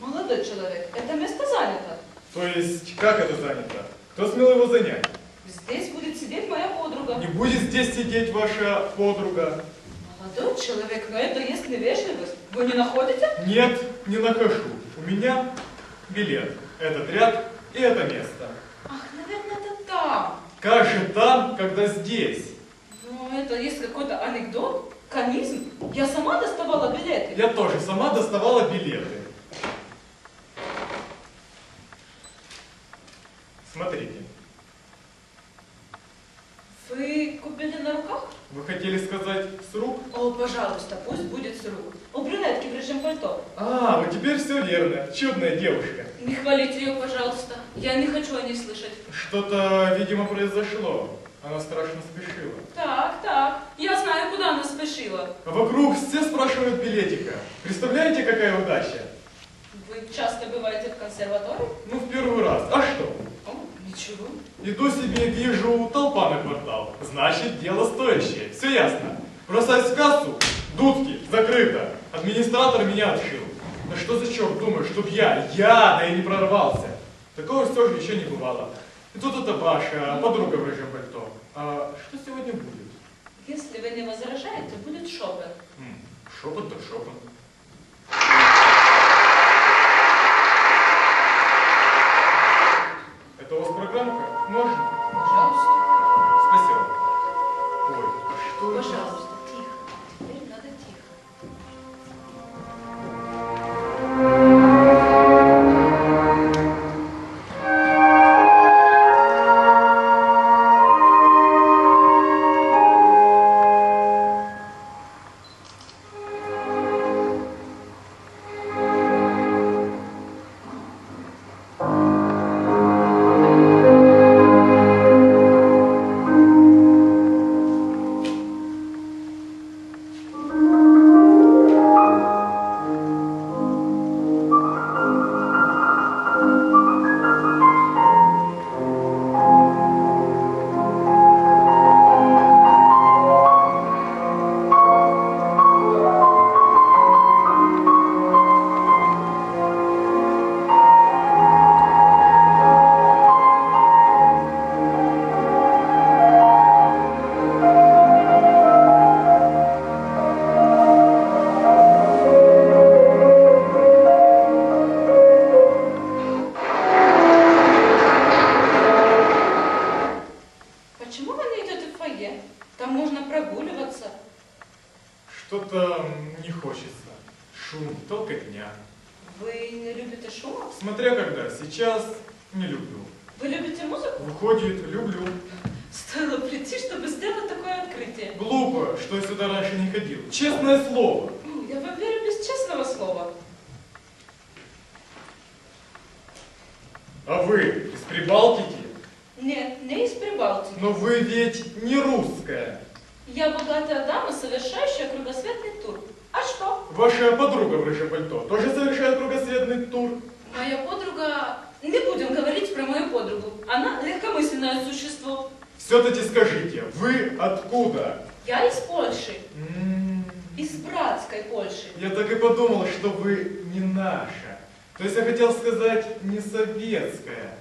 Молодой человек, это место занято. То есть, как это занято? Кто смел его занять? Здесь будет сидеть моя подруга. Не будет здесь сидеть ваша подруга. Молодой человек, но это есть невежливость. Вы не находите? Нет, не нахожу. У меня билет. Этот ряд и это место. Ах, наверное, это там. Как же там, когда здесь? Ну, это есть какой-то анекдот, комизм. Я сама доставала билеты. Я тоже сама доставала билеты. Смотрите, Вы купили на руках? вы хотели сказать с рук? О, пожалуйста, пусть будет с рук. У брюнетки в рыжем пальто. А, ну теперь все верно. Чудная девушка. Не хвалите ее, пожалуйста. Я не хочу о ней слышать. Что-то, видимо, произошло. Она страшно спешила. Так, так. Я знаю, куда она спешила. А вокруг все спрашивают билетика. Представляете, какая удача? Вы часто бываете в консерватории? Ну, в первый раз. А что? О, ничего. Иду себе, вижу, толпа на квартал. Значит, дело стоящее. Все ясно. Бросаюсь в кассу. Дудки, закрыто. Администратор меня отшил. Да что за черт, думаю, чтоб я, я, да и не прорвался. Такого все же еще не бывало. И тут это ваша подруга в рыжем пальто. А что сегодня будет? Если вы не возражаете, будет Шопен. М, Шепот шепот. Выходит, люблю. Стоило прийти, чтобы сделать такое открытие. Глупо, что я сюда раньше не ходил. Честное слово. Я вам верю без честного слова. А вы из Прибалтики? Нет, не из Прибалтики. Но вы ведь не русская. Я богатая дама, совершающая кругосветный тур. А что? Ваша подруга в рыжем пальто тоже совершает кругосветный тур. Моя подруга... Не будем говорить про мою подругу. Она легкомысленное существо. Все-таки скажите, вы откуда? Я из Польши. М, Из братской Польши. Я так и подумал, что вы не наша. То есть я хотел сказать не советская.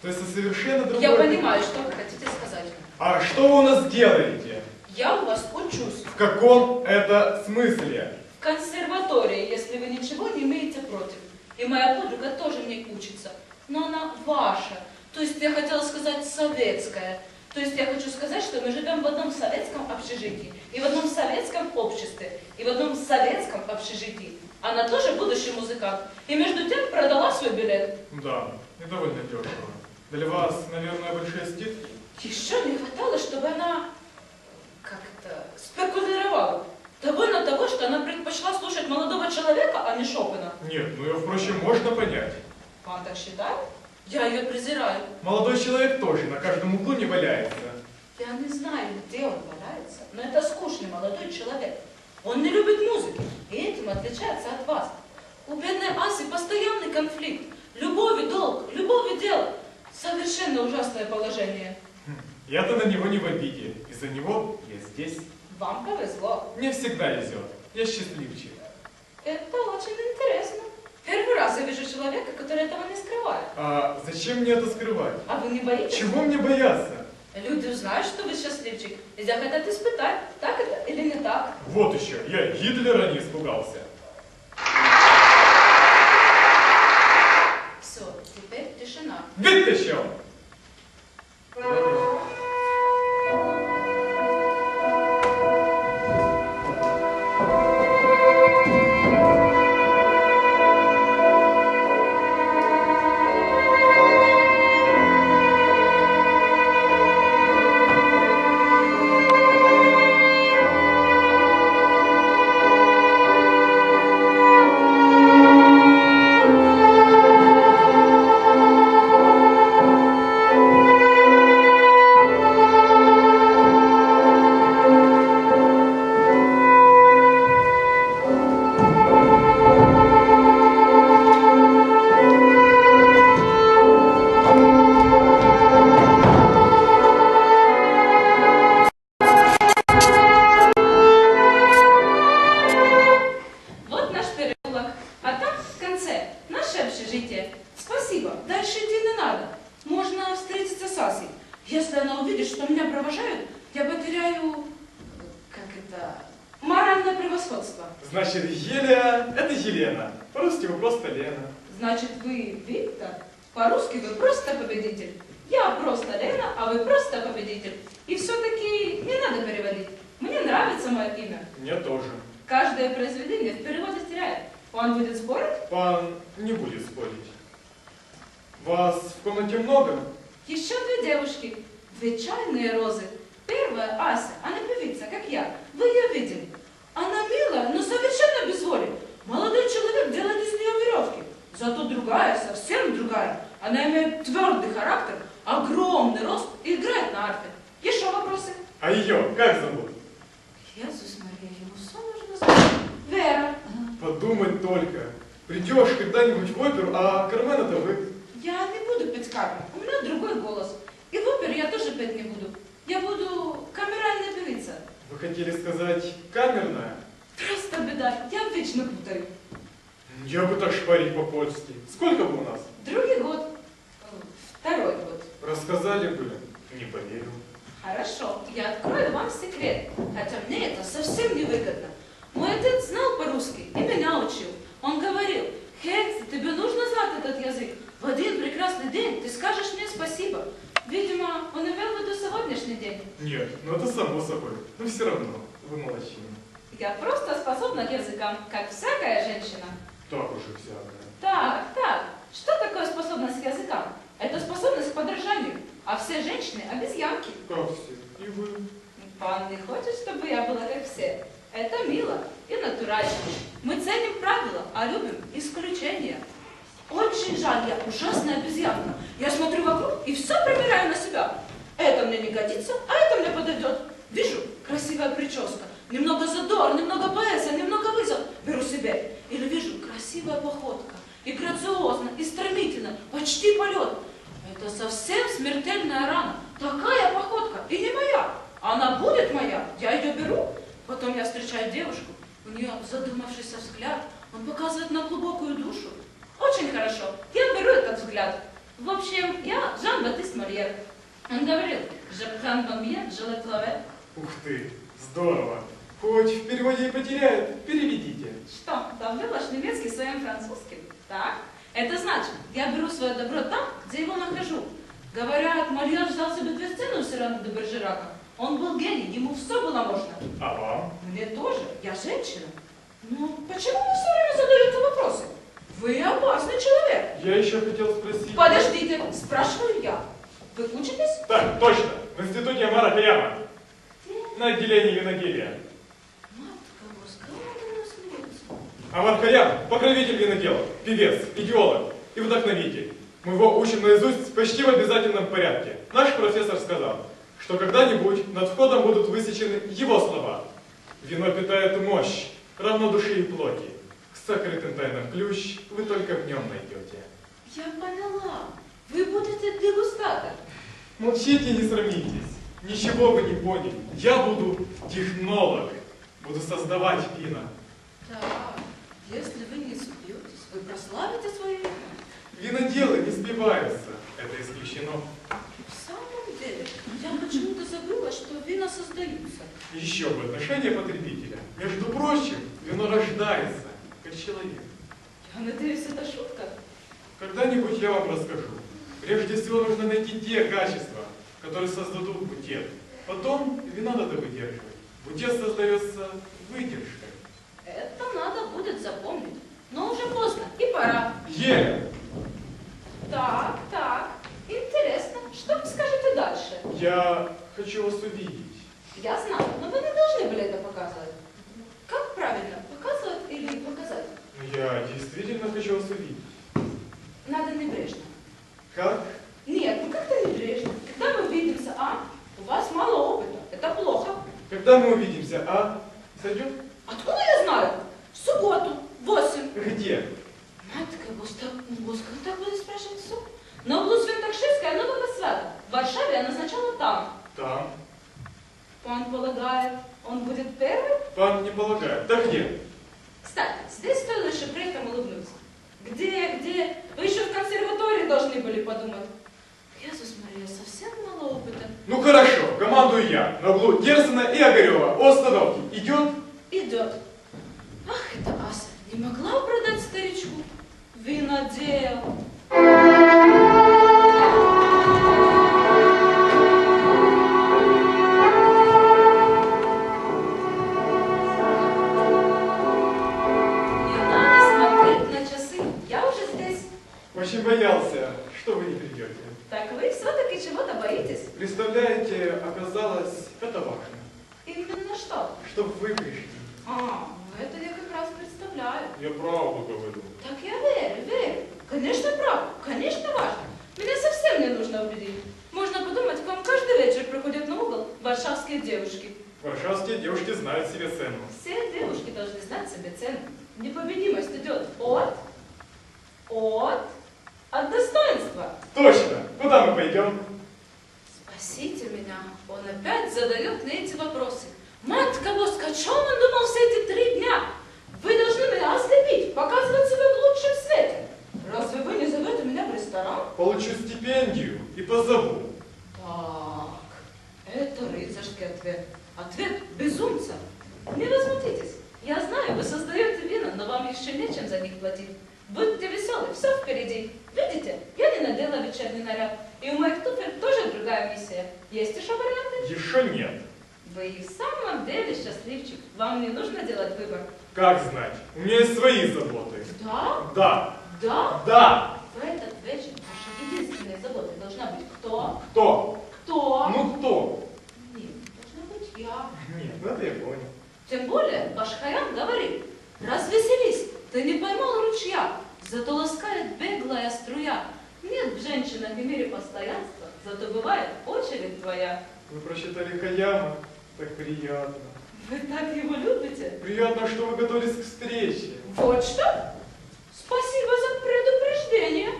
То есть это совершенно другое. Я понимаю, что вы хотите сказать. А что вы у нас делаете? Я у вас учусь. В каком это смысле? В консерватории, если вы ничего не имеете против. И моя подруга тоже мне учится. Но она ваша. То есть я хотела сказать советская. То есть я хочу сказать, что мы живем в одном советском общежитии, и в одном советском обществе, и в одном советском общежитии. Она тоже будущий музыкант. И между тем продала свой билет. Да, не довольно дешево. Для вас, наверное, большие скидки? Еще не хватало, чтобы она, как это, спекулировала. Довольно не Шопена. Нет, ну ее, впрочем, можно понять. Вам так считает? Я ее презираю. Молодой человек тоже на каждом углу не валяется. Я не знаю, где он валяется, но это скучный молодой человек. Он не любит музыки, и этим отличается от вас. У бедной Аси постоянный конфликт. Любовь и долг, любовь и дело. Совершенно ужасное положение. Хм, Я-то на него не в обиде. Из-за него я здесь. Вам повезло. Мне всегда везет. Я счастливчик. Это очень интересно. Первый раз я вижу человека, который этого не скрывает. А зачем мне это скрывать? А вы не боитесь? Чего мне бояться? Люди узнают, что вы счастливчик, и захотят испытать, так это или не так. Вот еще, я Гитлера не испугался. По-русски вы просто победитель. Я просто Лена, а вы просто победитель. И все-таки не надо переводить. Мне нравится мое имя. Мне тоже. Каждое произведение в переводе теряет. Он будет спорить? Пан не будет спорить. Вас в комнате много? Еще две девушки, две чайные розы. Первая Ася, она певица, как я. Вы ее видели. Она милая, но совершенно без воли. Молодой человек делает из нее веревки. Зато другая, совсем другая. Она имеет твердый характер, огромный рост и играет на арфе. Еще вопросы? А ее как зовут? Иисус Мария, ему все нужно знать. Вера. Подумать только. Придешь когда-нибудь в оперу, а Кармен это вы. Я не буду петь Кармен, у меня другой голос. И в опере я тоже петь не буду. Я буду камеральная певица. Вы хотели сказать камерная? Просто беда, я вечно путаю. Я бы так шпарить по-польски. Сколько бы у нас? Другой год, второй год. Рассказали бы. Не поверил. Хорошо, я открою вам секрет, хотя мне это совсем не выгодно. Мой отец знал по-русски и меня учил. Он говорил, Хенс, тебе нужно знать этот язык. В один прекрасный день ты скажешь мне спасибо. Видимо, он имел в виду сегодняшний день. Нет, ну это само собой. Но все равно, вы молодчина. Я просто способна к языкам, как всякая женщина. Так уже всякое. Так, так, что такое способность к языкам? Это способность к подражанию, а все женщины – обезьянки. Как все. И вы. Пан не хочет, чтобы я была как все. Это мило и натурально. Мы ценим правила, а любим исключения. Очень жаль, я ужасная обезьянка. Я смотрю вокруг и все примеряю на себя. Это мне не годится, а это мне подойдет. Вижу, красивая прическа, немного задор, немного поэзия, немного вызов. Беру себе. Или вижу, красивая походка. И грациозно, и стремительно, почти полет. Это совсем смертельная рана. Такая походка, и не моя. Она будет моя, я ее беру. Потом я встречаю девушку, у нее задумавшийся взгляд, он показывает на глубокую душу. Очень хорошо, я беру этот взгляд. В общем, я Жан-Батист Мольер. Он говорил, «Je prends bien, je le travaille». Ух ты, здорово. Хоть в переводе и потеряют, переведите. Что, давлю ваш немецкий своим французским? Так? Это значит, я беру свое добро там, где его нахожу. Говорят, Мольер ждал себе две сцены у Сирана де Бержерака. Он был гений, ему все было можно. А вам? Мне тоже, я женщина. Ну, почему вы все время задаете вопросы? Вы опасный человек. Я еще хотел спросить... Подождите, спрашиваю я. Вы учитесь? Так, точно. В институте Амара Хаяма. На отделении виноделия. Матка Боска, он на нас смеется. Аман Хаям – покровитель виноделов, певец, идеолог и вдохновитель. Мы его учим наизусть почти в обязательном порядке. Наш профессор сказал, что когда-нибудь над входом будут высечены его слова. Вино питает мощь, равно души и плоти. К сокрытым тайнам ключ вы только в нем найдете. Я поняла. Вы будете дегустатор. Молчите, не срамитесь. Ничего вы не поняли. Я буду технолог. Буду создавать вина. Так, если вы не сбьетесь, вы прославите свое имя. Виноделы не сбиваются. Это исключено. В самом деле, я почему-то забыла, что вина создаются. Еще бы отношение потребителя. Между прочим, вино рождается, как человек. Я надеюсь, это шутка. Когда-нибудь я вам расскажу. Прежде всего нужно найти те качества, которые создадут букет. Потом вино надо выдерживать. Букет создается выдержкой. Это надо будет запомнить. Но уже поздно, и пора. Еля, Так, так, интересно, что вы скажете дальше? я хочу вас увидеть. Я знаю, но вы не должны были это показывать. Как правильно, показывать или показать? Я действительно хочу вас увидеть. Надо небрежно. Как? Нет, ну как-то небрежно. Когда мы увидимся, а? У вас мало опыта. Это плохо. Когда мы увидимся, а? Сойдет? Откуда я знаю? В субботу, в восемь. Где? Матка, так буде спрашивать суп. На углу Святокширская Нового Свята. В Варшаве я назначала там. Там. Он полагает, он будет первый? Пан не полагает. Да где? Кстати, здесь стоило еще при этом улыбнуться. Где, где? Вы еще в консерватории должны были подумать. Иисус Мария, совсем мало опыта. Ну хорошо, командую я. На углу Дерсона и Огарева. Остановки. Идет? Идет. Ах, это Аса, не могла продать старичку. Винодел. Не надо смотреть на часы. Я уже здесь. Очень боялся, что вы не придете. Так вы все-таки чего-то боитесь? Представляете, оказалось, это важно. Именно что? Чтобы вы пришли. А, ну это я как раз представляю. Я правду говорю. Так я верю, верю. Конечно, правда, конечно важно. Меня совсем не нужно убедить. Можно подумать, к вам каждый вечер приходят на угол варшавские девушки. Варшавские девушки знают себе цену. Все девушки должны знать себе цену. Непобедимость идет от, от, от достоинства. Точно! Куда мы пойдем? Спасите меня, он опять задает мне эти вопросы. Матка Боска, о чем он думал все эти три дня? Вы должны меня ослепить, показывать себя в лучшем свете. Разве вы не зовете меня в ресторан? Получу стипендию и позову. Так, это рыцарский ответ. Ответ безумца. Не возмутитесь. Я знаю, вы создаете вина, но вам еще нечем за них платить. Будьте веселы, все впереди. Видите, я не надела вечерний наряд. И у моих туфель тоже другая миссия. Есть еще варианты? Еще нет. Вы и в самом деле счастливчик. Вам не нужно делать выбор. Как знать? У меня есть свои заботы. Да? Да, Да? да. В этот вечер вашей единственной заботой должна быть кто? Кто? Кто? Ну кто? Нет, должна быть я. Нет, ну это я понял. Тем более, ваш Харям говорит, развеселись, ты не поймал ручья, зато ласкает беглая струя. Нет в женщинах и мире постоянства, зато бывает очередь твоя. Вы прочитали Хаяма? Так приятно. Вы так его любите? Приятно, что вы готовились к встрече. Вот что? Спасибо за предупреждение.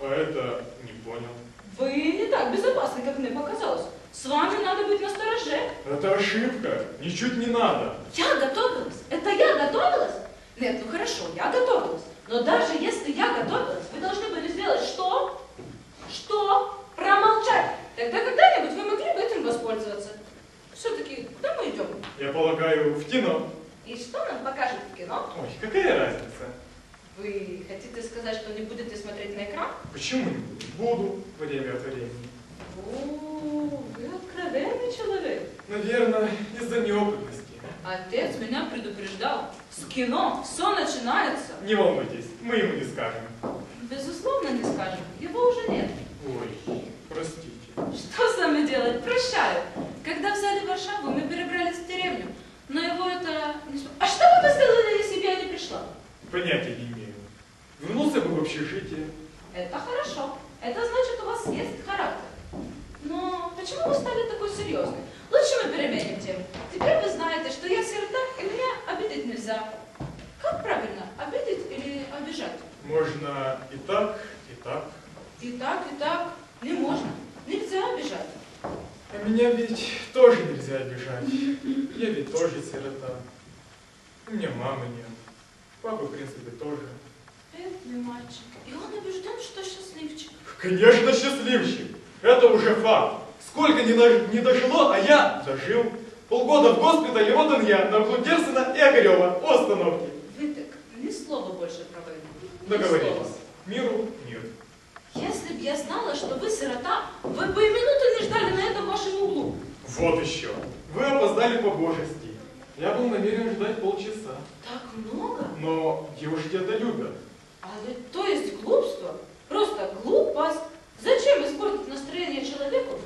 А это не понял. Вы не так безопасны, как мне показалось. С вами надо быть настороже. Это ошибка. Ничуть не надо. Я готовилась. Это я готовилась? Нет, ну хорошо, я готовилась. Но даже если я готовилась, вы должны были сделать что? Что? Промолчать. Тогда когда-нибудь вы могли бы этим воспользоваться. Все-таки куда мы идем? Я полагаю, в кино. И что нам покажет в кино? Ой, какая разница? Вы хотите сказать, что не будете смотреть на экран? Почему не буду? Буду время от времени. О, вы откровенный человек. Наверное, из-за неопытности. Отец меня предупреждал. С кино все начинается. Не волнуйтесь, мы ему не скажем. Безусловно, не скажем. Его уже нет. Ой, простите. Что с нами делать? Прощаю. Когда взяли Варшаву, мы перебрались в деревню. Но его это... А что бы вы сделали, если бы я не пришла? Понятия не имею. Вернулся бы в общежитие. Это хорошо. Это значит, у вас есть характер. Но почему вы стали такой серьезный? Лучше мы переменим тему. Теперь вы знаете, что я сирота, и меня обидеть нельзя. Как правильно, обидеть или обижать? Можно и так, и так. И так, и так. Не можно. Нельзя обижать. А меня ведь тоже нельзя обижать. Я ведь тоже сирота. У меня мамы нет. Папы, в принципе, тоже. Бедный мальчик. И он убежден, что счастливчик. Конечно, счастливчик. Это уже факт. Сколько не дожило, а я дожил. Полгода в госпитале, вот он я, на углу Дерсона и Огарева, остановки. Вы так ни слова больше про войну. Договорились. Миру мир. Если б я знала, что вы сирота, вы бы и минуты не ждали на этом вашем углу. Вот еще. Вы опоздали по божести. Я был намерен ждать полчаса. Так много? Но девушки это любят. А ведь то есть глупство? Просто глупость. Зачем испортить настроение человеку,